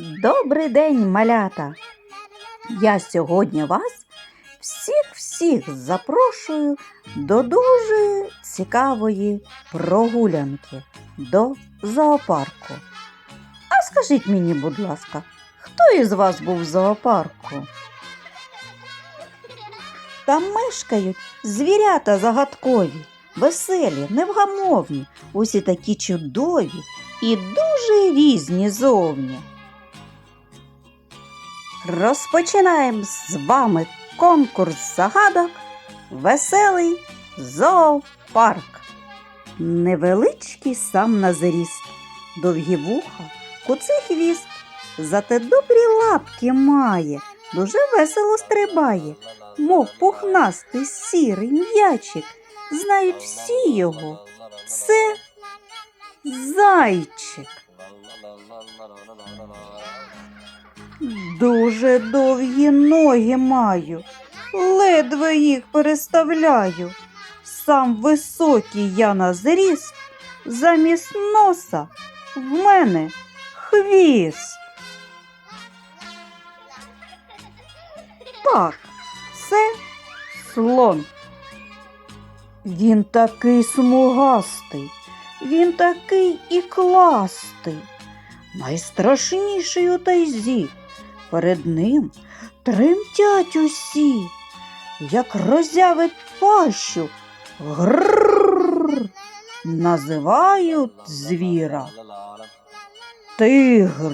Добрий день, малята! Я сьогодні вас всіх-всіх запрошую до дуже цікавої прогулянки до зоопарку. А скажіть мені, будь ласка, хто із вас був в зоопарку? Там мешкають звірята загадкові, веселі, невгамовні, усі такі чудові і дуже різні зовні. Розпочинаємо з вами конкурс загадок Веселий зоопарк. Невеличкий сам на зріст, довгі вуха, куций хвіст, зате добрі лапки має, дуже весело стрибає, мов пухнастий сірий м'ячик. Знають всі його. Це зайчик. Дуже довгі ноги маю, ледве їх переставляю. Сам високий я на зріст, замість носа в мене хвіст. Так, це слон. Він такий смугастий, він такий і кластий, найстрашніший у тайзі. Перед ним тремтять усі, як роззявить пащу. Грррр. Називають звіра тигр.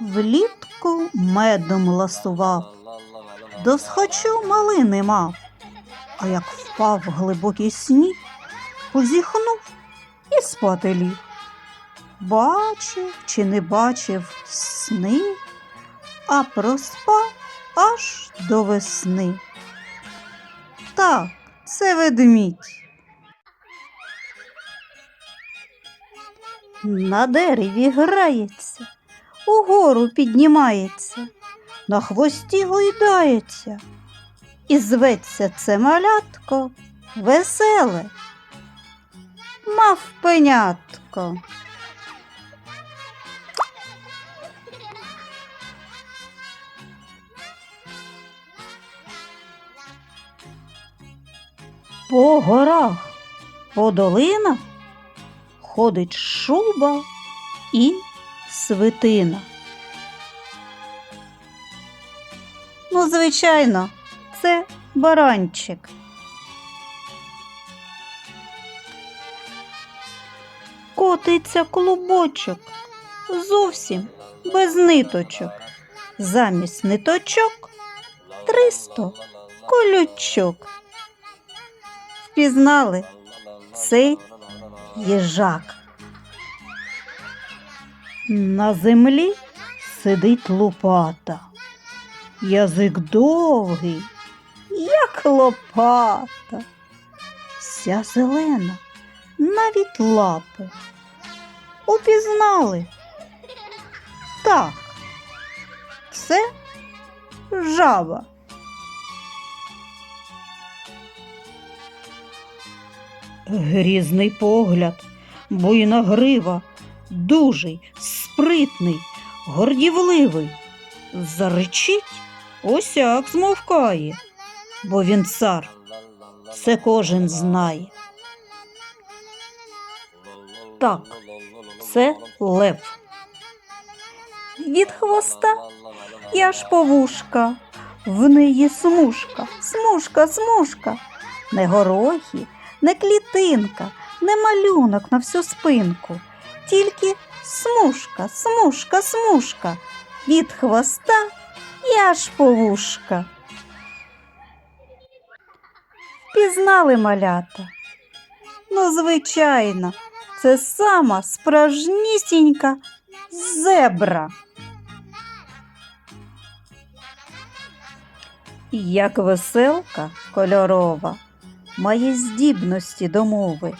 Влітку медом ласував, досхочу малини мав, а як впав глибокий сніг, позіхнув і спати ліг. Бачив чи не бачив сни, а проспав аж до весни. Так, це ведмідь. На дереві грається, угору піднімається, на хвості гойдається. І зветься це малятко веселе, мав пенятко. По горах, по долинах ходить шуба і свитина. Ну, звичайно, це баранчик. Котиться клубочок зовсім без ниточок. Замість ниточок тристо колючок. Впізнали цей їжак. На землі сидить лопата. Язик довгий, як лопата. Вся зелена, навіть лапи. Упізнали. Так, це жаба. Грізний погляд, буйна грива, дужий, спритний, гордівливий. Заречить, осяк змовкає, бо він цар, це кожен знає. Так, це лев. Від хвоста і аж по вушка, в неї смужка, смужка, смужка, не горохи, не клітинка, не малюнок на всю спинку, тільки смужка, смужка, смужка, від хвоста і аж по вушка. Пізнали малята? Ну, звичайно, це сама справжнісінька зебра. Як веселка кольорова має здібності до мови.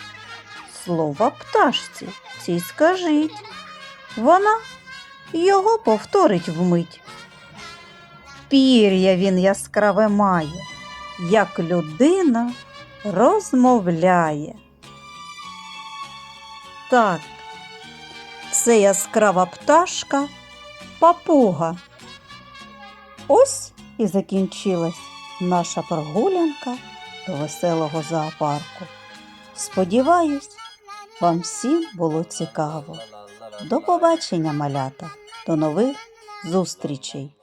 Слова пташці цій скажіть. Вона його повторить вмить. Пір'я він яскраве має, як людина розмовляє. Так, Це яскрава пташка, папуга. Ось і закінчилась наша прогулянка веселого зоопарку. Сподіваюсь, вам всім було цікаво. До побачення, малята, до нових зустрічей!